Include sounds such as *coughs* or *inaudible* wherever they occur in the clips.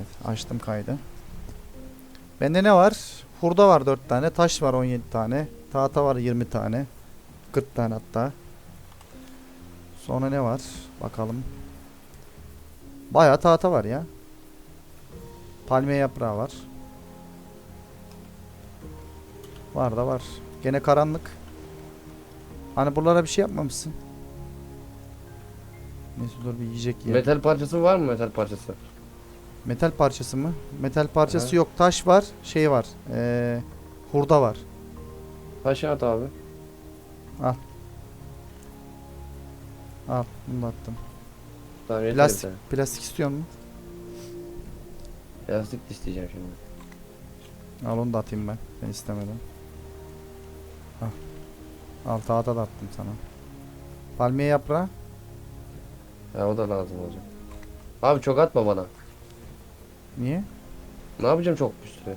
Evet açtım kaydı. Bende ne var? Hurda var 4 tane. Taş var 17 tane. Tahta var 20 tane. 40 tane hatta. Sonra ne var? Bakalım. Bayağı tahta var ya. Palmiye yaprağı var. Var da var. Gene karanlık. Hani buralara bir şey yapmamışsın. Neyse dur bir yiyecek yiyelim. Metal parçası var mı metal parçası? Metal parçası mı? Metal parçası Aha. yok. Taş var. Şey var. Ee, hurda var. Taşı at abi. Al bunu da attım. Tamam yeter Plastik. yeter. Plastik istiyor musun? Plastik de isteyeceğim şimdi. Al onu da atayım ben. Ben istemedim. Al. Al tahta da attım sana. Palmiye yaprağı. Ha o da lazım olacak. Abi çok atma bana. Niye? Ne yapacağım çok bir sürü?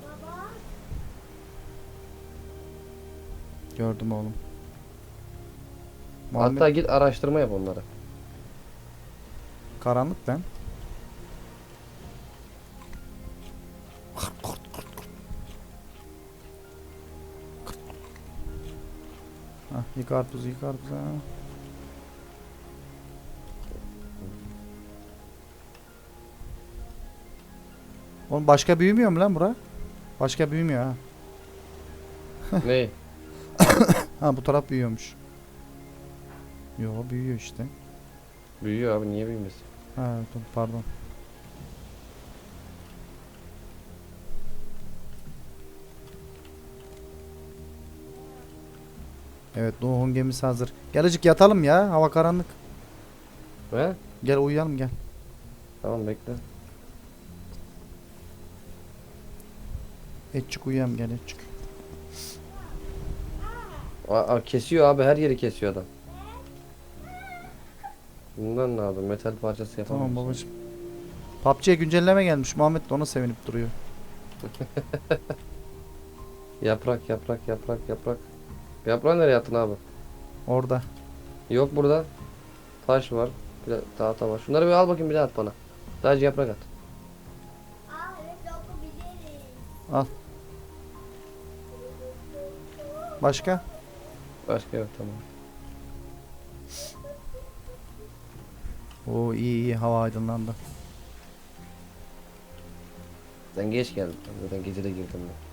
Gördüm oğlum. Muhammed Hatta git araştırma yap onları. karanlık lan. Hah, yık karpuzu yık karpuzu. Oğlum başka büyümüyor mu lan bura? Başka büyümüyor ha. *laughs* ne? Ha bu taraf büyüyormuş. Yo büyüyor işte. Büyüyor abi niye büyümesin? Ha dur pardon. Evet Nuh'un gemisi hazır. Gel azıcık yatalım ya. Hava karanlık. He? Gel uyuyalım gel. Tamam bekle. Etçik uyuyalım gel etçik. Aa, kesiyor abi her yeri kesiyor adam. Bundan ne abi metal parçası yapamam. Tamam babacım. PUBG'ye güncelleme gelmiş. Muhammed de ona sevinip duruyor. *laughs* Yaprak yaprak yaprak yaprak. Yaprağı nereye attın abi? Orada. Yok burada. Taş var. Bir de tahta var. Şunları bir al bakayım bir daha at bana. Sadece yaprak at. Aa Başka? Başka yok tamam. Oo iyi iyi hava aydınlandı. Sen geç geldin. Zaten gece de girdim ben.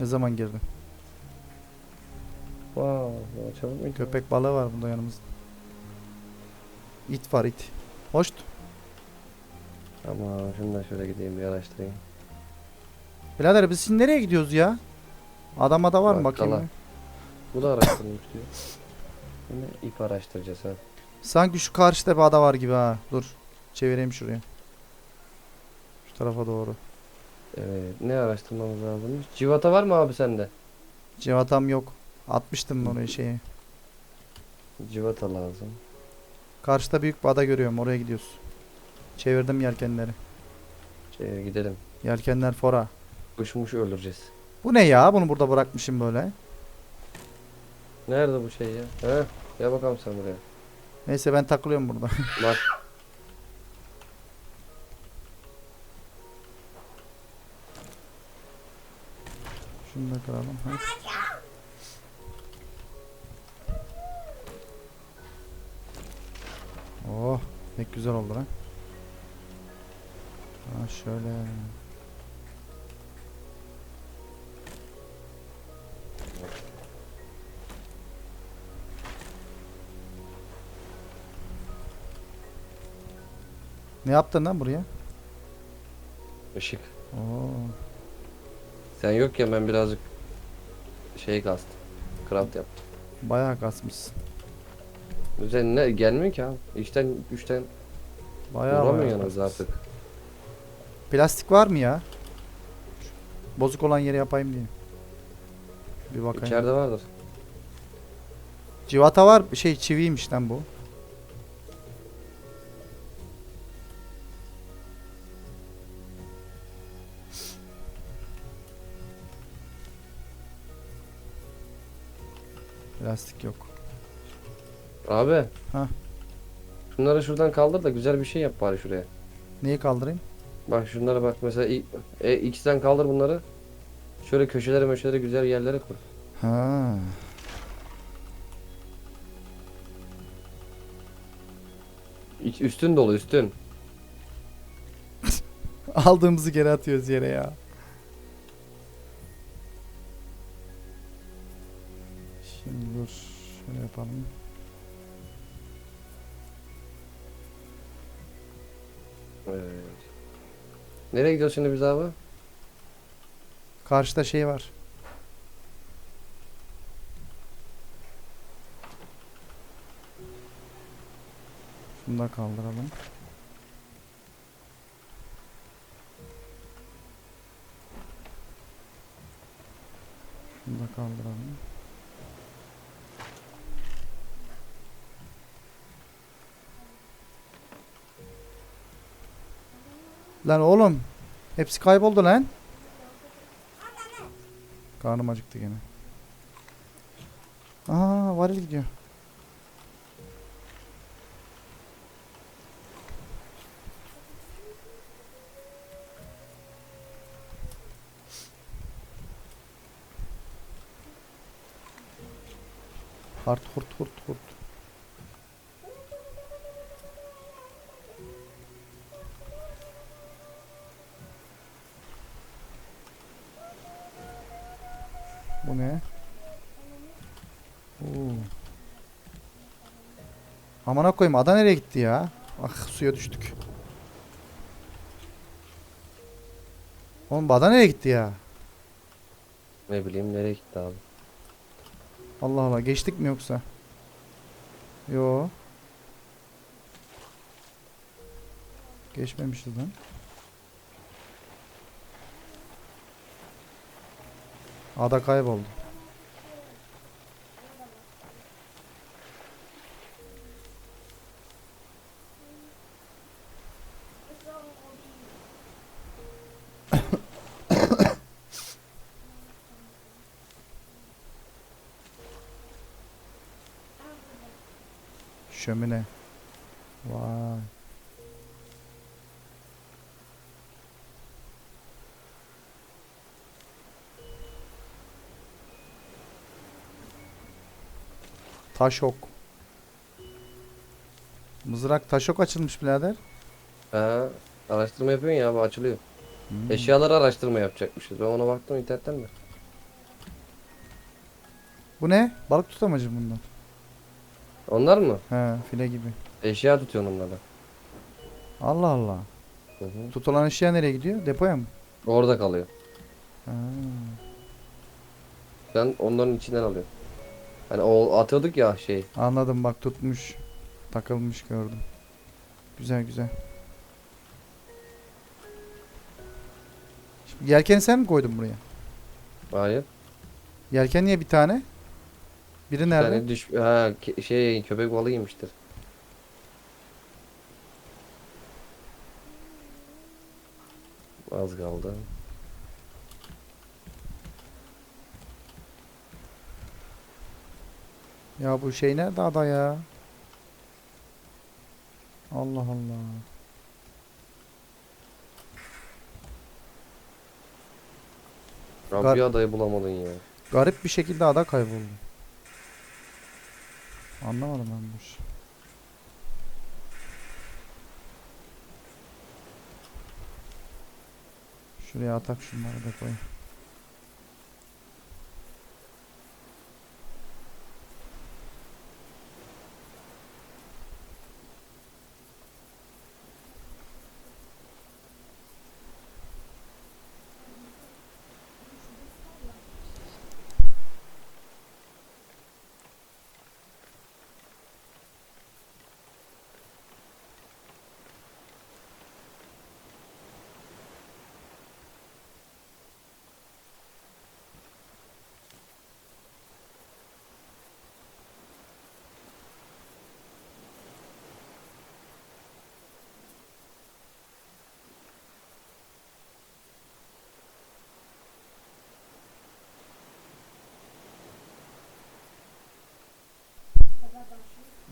Ne zaman girdin? Wow, ya çabuk mu? Köpek balığı var burada yanımızda. İt var it. Hoşt. Ama şunu da şöyle gideyim bir araştırayım. Birader biz şimdi nereye gidiyoruz ya? Adama da var mı bakayım? bir? Bu da araştırılmış diyor. Yine ip araştıracağız ha. Sanki şu karşıda bir ada var gibi ha. Dur. Çevireyim şuraya. Şu tarafa doğru. Evet, ne araştırmamız lazımmış? Civata var mı abi sende? Civatam yok. Atmıştım oraya şeyi. Civata lazım. Karşıda büyük bir ada görüyorum. Oraya gidiyoruz. Çevirdim yelkenleri. Şeye gidelim. Yelkenler fora. Kuşmuş öldüreceğiz. Bu ne ya? Bunu burada bırakmışım böyle. Nerede bu şey ya? He? Gel bakalım sen buraya. Neyse ben takılıyorum burada. *laughs* Bak. Şunu da kıralım. Ha. Oh, pek güzel oldu lan. Ha şöyle. Ne yaptın lan buraya? Işık. Oo. Sen yokken ben birazcık şey kastım. Craft yaptım. Bayağı kasmışsın. Sen ne gelmiyor ki abi. İşten üçten Bayağı vuramıyor bayağı yalnız kasmışsın. artık. Plastik var mı ya? Bozuk olan yeri yapayım diye. Bir bakayım. İçeride vardır. Civata var. Şey çiviymiş lan bu. Plastik yok. Abi. Ha. Şunları şuradan kaldır da güzel bir şey yap bari şuraya. Neyi kaldırayım? Bak şunlara bak mesela e, X'ten kaldır bunları. Şöyle köşelere möşelere güzel yerlere koy. Ha. İç- Üstün dolu üstün. *laughs* Aldığımızı geri atıyoruz yere ya. Nereye gidiyoruz şimdi biz abi? Karşıda şey var. Şunu da kaldıralım. Şunu da kaldıralım. Lan oğlum. Hepsi kayboldu lan. Karnım acıktı gene. Aa varil gidiyor. Hart hurt hurt hurt. Amına koyayım ada nereye gitti ya? Ah suya düştük. Oğlum ada nereye gitti ya? Ne bileyim nereye gitti abi. Allah Allah geçtik mi yoksa? Yo. Geçmemişiz lan. Ada kayboldu. Şömine. Vay. Taşok. Mızrak taşok açılmış birader. Ha, araştırma yapıyorsun ya abi açılıyor. Hmm. Eşyaları araştırma yapacakmışız. Ben ona baktım internetten de. Bu ne? Balık tutamacı bunlar. Onlar mı? He, file gibi. Eşya tutuyorsun onlardan. Allah Allah. Hı hı. Tutulan eşya nereye gidiyor? Depoya mı? Orada kalıyor. Ha. Sen onların içinden alıyorsun. Hani o atıyorduk ya şey. Anladım bak tutmuş. Takılmış gördüm. Güzel güzel. Şimdi yelkeni sen mi koydun buraya? Hayır. Yelken niye bir tane? Biri Bir nerede? tane düş ha ke- şey köpek balığı yemiştir. Az kaldı. Ya bu şey nerede ada ya? Allah Allah. Gar- bir adayı bulamadın ya. Garip bir şekilde ada kayboldu. Anlamadım ben bu işi. Şuraya atak şunları da koy.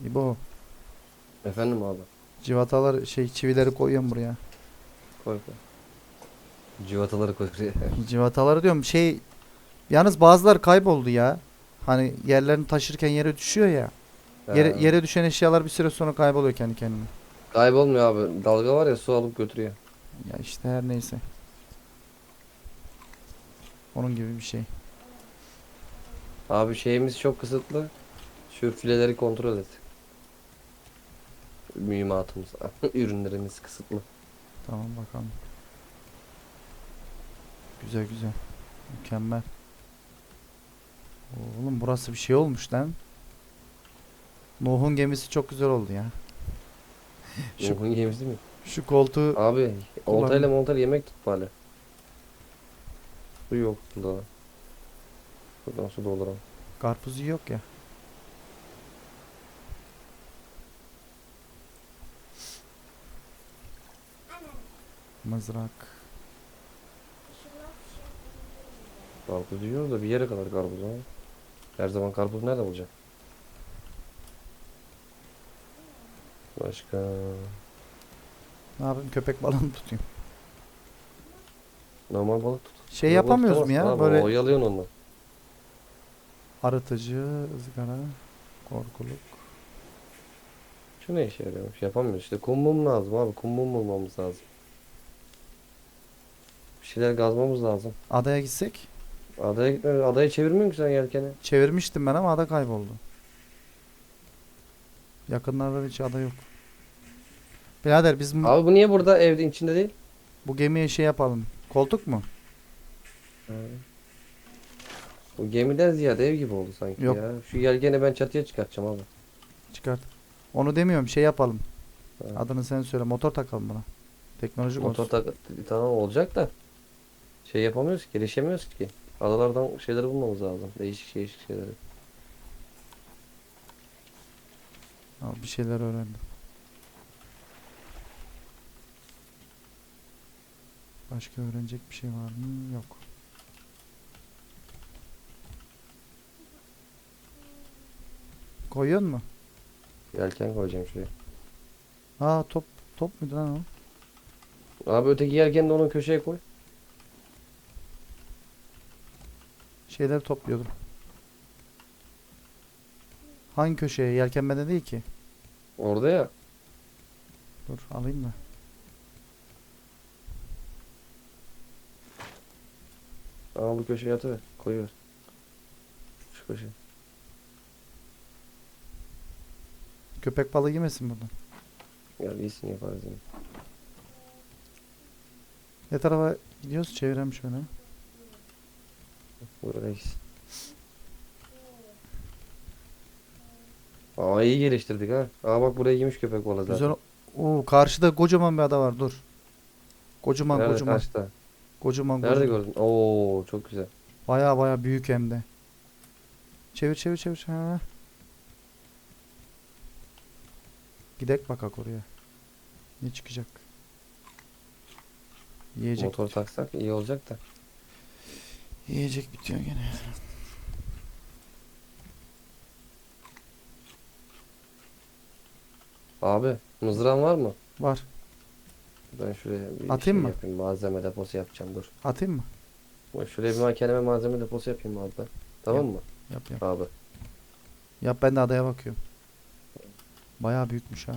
İbo, Efendim abi. civatalar şey çivileri koyuyorum buraya. Koy koy. Civataları koyuyor. *laughs* Civataları diyorum şey yalnız bazıları kayboldu ya. Hani yerlerini taşırken yere düşüyor ya. Yere, Ha. yere düşen eşyalar bir süre sonra kayboluyor kendi kendine. Kaybolmuyor abi. Dalga var ya su alıp götürüyor. Ya işte her neyse. Onun gibi bir şey. Abi şeyimiz çok kısıtlı. Şu fileleri kontrol et. Mühimmatımız, *laughs* ürünlerimiz kısıtlı. Tamam bakalım. Güzel güzel. Mükemmel. Oğlum burası bir şey olmuş lan. Nuh'un gemisi çok güzel oldu ya. *laughs* Şu, Nuh'un gemisi mi? şu koltuğu Abi Ulan. oltayla montayla yemek tut bari. Su yok burada. Buradan su dolduram. karpuzu yok ya. Mızrak. Karpuz yiyoruz da bir yere kadar karpuz ha. Her zaman karpuz nerede bulacak? Başka. Ne yapayım köpek balığını tutayım. Normal balık tut. Şey Normal yapamıyoruz mu ya abi, böyle Oyalıyorsun onunla. arıtıcı, ızgara, korkuluk. Şu ne işe yarıyormuş? Yapamıyoruz işte. Kum mum lazım abi. Kum mum bulmamız lazım. Bir şeyler gazmamız lazım. Adaya gitsek Adaya gitme. Adaya çevirmiyor musun sen yelkeni? çevirmiştim ben ama ada kayboldu. Yakınlarda hiç ada yok. Birader biz Abi bu niye burada evde içinde değil? bu gemiye şey yapalım. Koltuk mu? Bu gemiden ziyade ev gibi oldu sanki Yok. ya. Şu yelkeni ben çatıya çıkartacağım abi. Çıkart. Onu demiyorum şey yapalım. Ha. Adını sen söyle. Motor takalım buna. Teknolojik Motor olsun. tak tamam olacak da şey yapamıyoruz ki, gelişemiyoruz ki. Adalardan şeyleri bulmamız lazım. Değişik değişik şeyleri. Al, bir şeyler öğrendim. Başka öğrenecek bir şey var mı? Yok. Koyuyor mu? Yelken koyacağım şuraya. Aa top top muydu lan o? Abi öteki yelkeni de onun köşeye koy. Şeyleri topluyordum. Hangi köşeye? Yelken bende değil ki. Orada ya. Dur alayım da. Ama bu köşeye atıver. Koyuver. Şu köşeye. Köpek balığı yemesin buradan. Ya iyisin yaparız yine. Ne tarafa gidiyoruz? Çevirem şöyle. Buyur reis. Aa iyi geliştirdik ha. Aa bak buraya girmiş köpek balığı zaten. Güzel. Oo karşıda kocaman bir ada var. Dur. Kocaman Nerede kocaman. kaçta? Kocaman Nerede kocaman. gördün? Oo çok güzel. Baya baya büyük hem de. Çevir çevir çevir. Ha. Gidek bakak oraya. Ne çıkacak? Yiyecek. Motor taksak iyi olacak da. Yiyecek bitiyor gene. Abi mızrağın var mı? Var. Ben şuraya bir Atayım şey mı? yapayım. Malzeme deposu yapacağım dur. Atayım mı? Ben şuraya bir kendime malzeme deposu yapayım abi. ben. Tamam mı? Yap yap. Abi. Yap ben de adaya bakıyorum. Baya büyükmüş ha.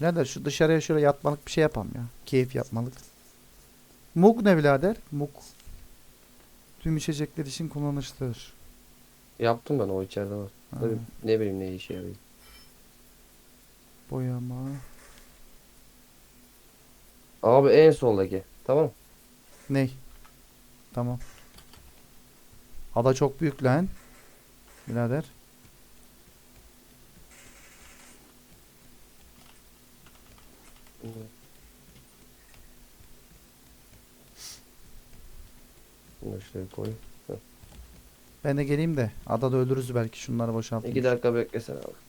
Birader şu dışarıya şöyle yatmalık bir şey yapalım ya. Keyif yapmalık. Mug ne birader? Mug. Tüm içecekler için kullanışlıdır. Yaptım ben o içeride var. Ha, Tabii ne bileyim ne işe yarıyor. boyama. Abi en soldaki. Tamam. Ney? Tamam. Ada çok büyük lan. Birader. Bunu da şuraya koy. Ben de geleyim de adada ölürüz belki şunları boşaltayım. İki dakika beklesene abi.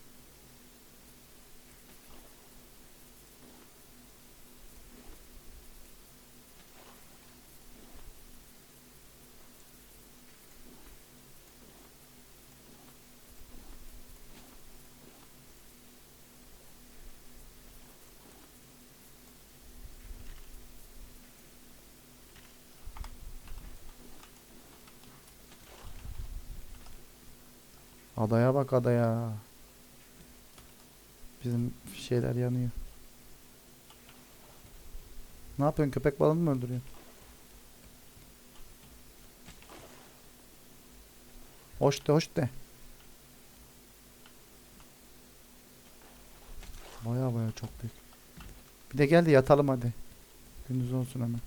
Adaya bak adaya. Bizim şeyler yanıyor. Ne yapıyorsun? Köpek balığını mı öldürüyorsun? Hoş de hoş de. Baya baya çok büyük. Bir de gel de yatalım hadi. Gündüz olsun hemen.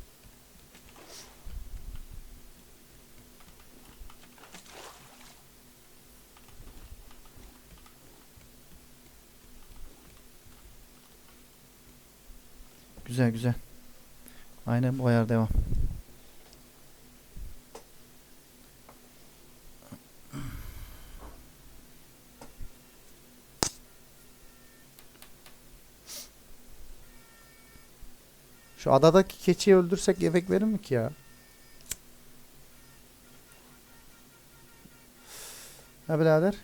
Güzel güzel. Aynen bu ayar devam. Şu adadaki keçiyi öldürsek yemek verir mi ki ya? Ha birader?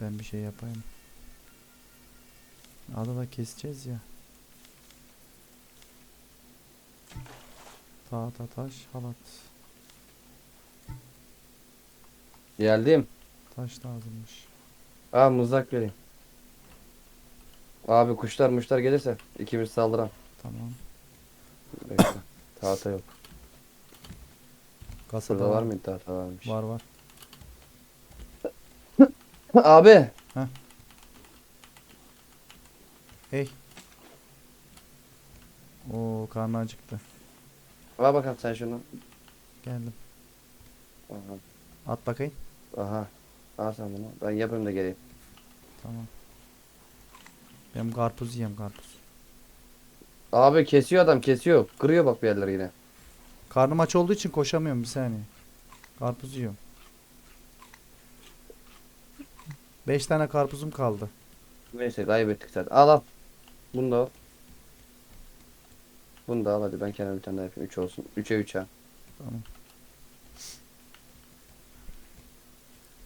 Ben bir şey yapayım. Adada keseceğiz ya. Tahta taş halat. Geldim. Taş lazımmış. Aa mızrak vereyim. Abi kuşlar muşlar gelirse ikimiz saldıran. Tamam. Bekle. Tahta yok. Kasada Burada var mıydı tahta varmış. Var var. *laughs* Abi. Hey. Oo karnı acıktı. Ver bakalım sen şunu. Geldim. Aha. At bakayım. Aha. Al sen bunu. Ben yapayım da geleyim. Tamam. Ben karpuz yiyeyim karpuz. Abi kesiyor adam kesiyor. Kırıyor bak bir yerleri yine. Karnım aç olduğu için koşamıyorum bir saniye. Karpuz yiyorum. 5 tane karpuzum kaldı. Neyse kaybettik zaten. Al al. Bunu da al. Bunu da al hadi ben kendime bir tane daha yapayım. 3 olsun. 3'e 3 ha. Tamam.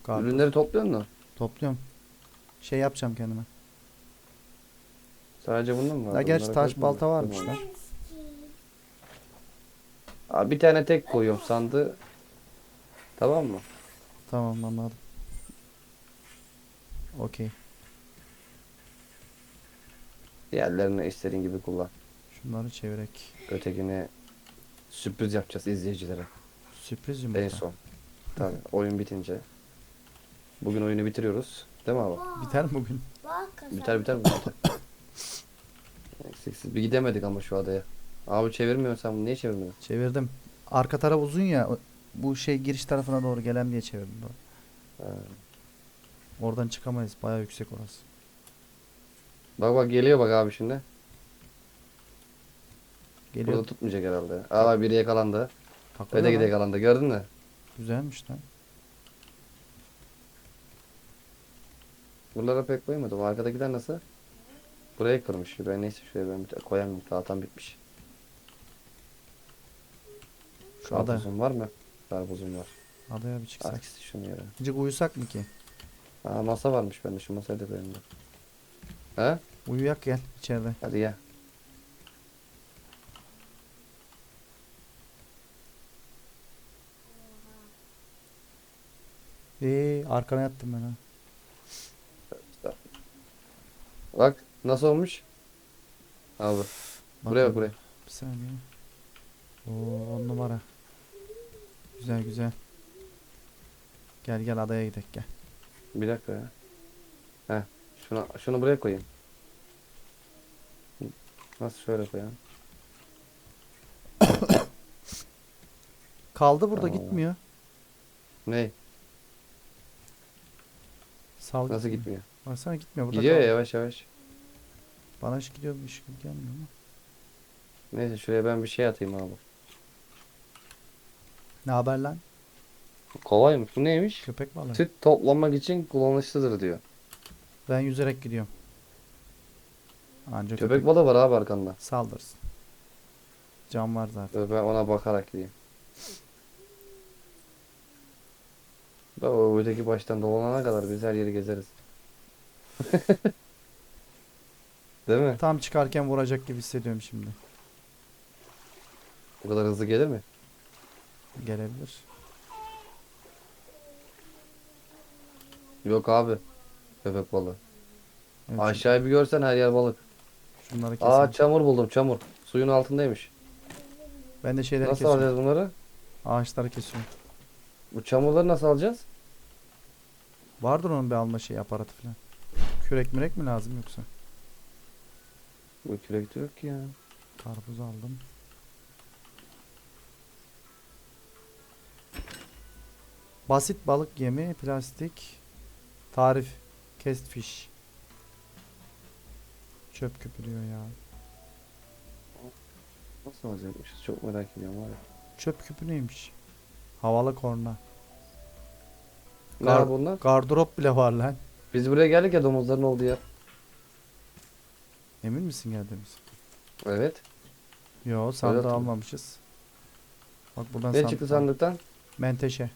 Karpuz Ürünleri topluyor musun? topluyorum. Şey yapacağım kendime. Sadece bundan mı var? Ya gerçi Bunlara taş koyma. balta varmış lan. Abi bir tane tek koyuyorum sandığı. Tamam mı? Tamam anladım. Okey. Diğerlerini istediğin gibi kullan. Şunları çevirek. Ötekine sürpriz yapacağız izleyicilere. Sürpriz En yumurta. son. Tabii oyun bitince. Bugün oyunu bitiriyoruz. Değil mi abi? Biter mi bugün? Bak. Biter biter? Biter. Eksiksiz bir gidemedik ama şu adaya. Abi çevirmiyorsun sen bunu niye çevirmiyorsun? Çevirdim. Arka taraf uzun ya. Bu şey giriş tarafına doğru gelen diye çevirdim. Doğru. Ha. Oradan çıkamayız. Baya yüksek orası. Bak bak geliyor bak abi şimdi. Geliyor. Burada tutmayacak herhalde. Aa biri yakalandı. Takılıyor Ve de lan. yakalandı gördün mü? Güzelmiş lan. Buralara pek koymadım. Arkadakiler nasıl? Buraya kırmış. Ben neyse şuraya ben bir koyamıyorum. Zaten bitmiş. Şu ada, Karpuzum var mı? Karpuzum var. adaya bir çıksak. Aksi şunu ya. Azıcık uyusak mı ki? Aa masa varmış bende. Şu masayı da koyayım da. He? Uyuyak gel içeride. Hadi gel. Ee, arkana yattım ben ha. Bak nasıl olmuş? Abi. Buraya bak buraya. Bir saniye. Oo, on numara. Güzel güzel. Gel gel adaya gidelim gel. Bir dakika ya. Heh. Şunu, şunu buraya koyayım. Nasıl şöyle koyayım? *coughs* Kaldı burada Tamam. gitmiyor. Ne? Sal Nasıl gitmiyor. Baksana gitmiyor burada. Gidiyor ya kaldı. yavaş yavaş. Bana iş gidiyormuş gibi gelmiyor mu? Neyse şuraya ben bir şey atayım abi. Ne haber lan? Kolaymış. Bu neymiş? Köpek balığı. Süt toplamak için kullanışlıdır diyor. Ben yüzerek gidiyorum. Anca Köpek köpek, balığı var abi arkanda. saldırsın. Cam var zaten. Ben ona bakarak gideyim. Bak o öteki baştan dolanana kadar biz her yeri gezeriz. *laughs* Değil mi? Tam çıkarken vuracak gibi hissediyorum şimdi. O kadar hızlı gelir mi? Gelebilir. Yok abi. Köpek balığı. Evet, Aşağıyı bir görsen her yer balık. Şunları keselim. Aa çamur buldum çamur. Suyun altındaymış. Ben de şeyleri Nasıl kesiyorum. alacağız bunları? Ağaçları kesiyorum. Bu çamurları nasıl alacağız? Vardır onun bir alma şey aparatı falan. Kürek mürek mi lazım yoksa? Bu kürekte yok ki ya. Karpuz aldım. Basit balık yemi, plastik, tarif, kest fiş. Çöp köpürüyor ya. Nasıl alacakmışız? Çok merak ediyorum var ya. Çöp küpü neymiş? Havalı korna. Ne Gar- abi bunlar? Gardırop bile var lan. Biz buraya geldik ya domuzların olduğu yer. Emin misin geldiğimiz? Evet. Yo sandığı hatırlıyorum. almamışız. Bak buradan Ne sandık çıktı sandıktan? Menteşe.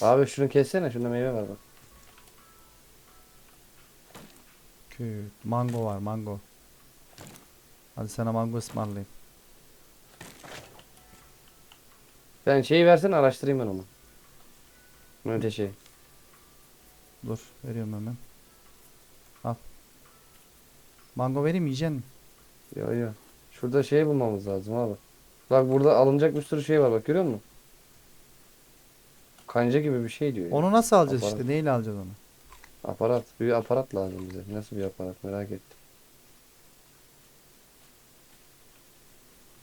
Abi şunu kessene. Şunda meyve var bak. Küt. Mango var mango. Hadi sana mango ısmarlayayım. Ben şeyi versene araştırayım ben onu. Menteşeyi. Dur veriyorum hemen. Al. Mango vereyim yiyeceksin mi? Ya ya. Şurada şey bulmamız lazım abi. Bak burada alınacak bir sürü şey var bak görüyor musun? Kanca gibi bir şey diyor. ya. Onu nasıl alacağız Aparat. işte? Neyle alacağız onu? Aparat. Bir aparat lazım bize. Nasıl bir aparat merak ettim.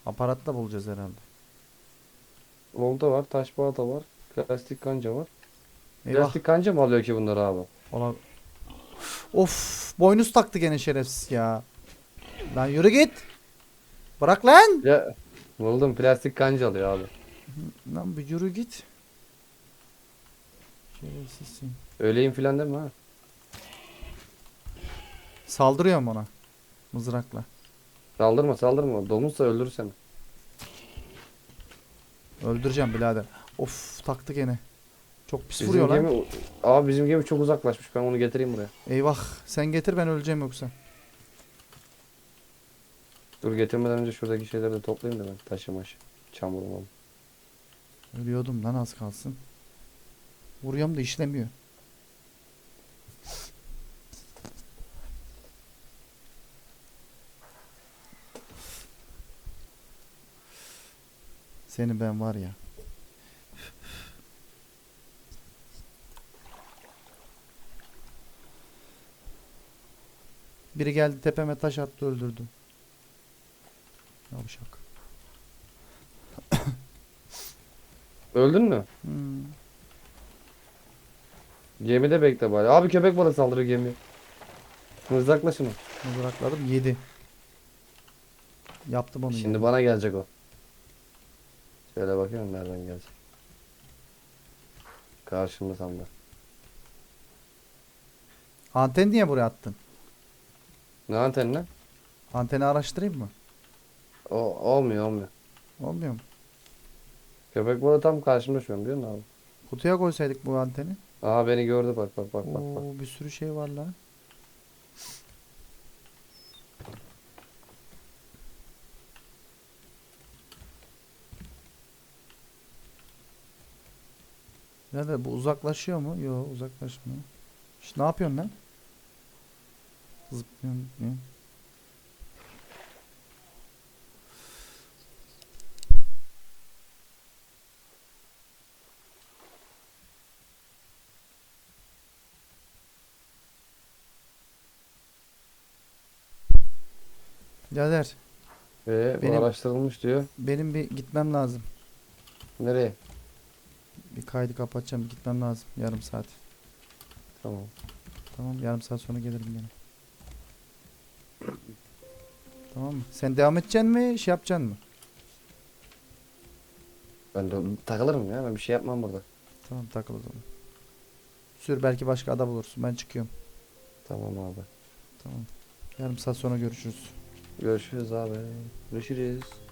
Aparatla bulacağız herhalde. Olta var, taş balta var, plastik kanca var. Eyvah. Plastik kanca mı alıyor ki bunları abi? Ola... Of boynuz taktı gene şerefsiz ya. Lan yürü git. Bırak lan. Ya buldum plastik kanca alıyor abi. Lan bir yürü git. Şerefsizsin. Öyleyim filan deme ha. Saldırıyorum ona. Mızrakla. Saldırma saldırma. Domuzsa öldürür seni. Öldüreceğim birader. Of taktı gene. Çok pis Bizim vuruyor lan. gemi, abi bizim gemi çok uzaklaşmış. Ben onu getireyim buraya. Eyvah. Sen getir ben öleceğim yoksa. Dur getirmeden önce şuradaki şeyleri de toplayayım da ben. Taşı maşı. Çamur mamur. Ölüyordum lan az kalsın. Vuruyorum da işlemiyor. Seni ben var ya. Biri geldi tepeme taş attı öldürdü. Yavşak. *coughs* Öldün mü? Hmm. Gemide bekle bari. Abi köpek balığı saldırıyor gemiye. Mızrakla şunu. Mızrakladım 7. Yaptım onu. Şimdi yedi. bana gelecek o. Şöyle bakıyorum nereden gelecek. Karşımda tam da. Anten niye buraya attın? Ne antenine? Anteni araştırayım mı? O olmuyor olmuyor. Olmuyor mu? Köpek balığı tam karşımda şu an biliyor musun abi? Kutuya koysaydık bu anteni. Aa beni gördü bak bak bak bak bak. Oo, bir sürü şey var lan. Nerede bu uzaklaşıyor mu? Yok uzaklaşmıyor. İşte ne yapıyorsun lan? Zıplıyorsun. zıplıyorsun. Birader Ee, bu Benim- araştırılmış diyor. benim bir gitmem lazım. Nereye? Bir kaydı kapatacağım gitmem lazım yarım saat. Tamam. Tamam yarım saat sonra gelirim gene. Tamam mı? Sen devam edeceksin mi? Şey yapacaksın mı? Ben de takılırım ya. Ben bir şey yapmam burada. Tamam takıl o zaman. Sür belki başka ada bulursun. Ben çıkıyorum. Tamam abi. Tamam. Yarım saat sonra görüşürüz. Görüşürüz abi. Görüşürüz.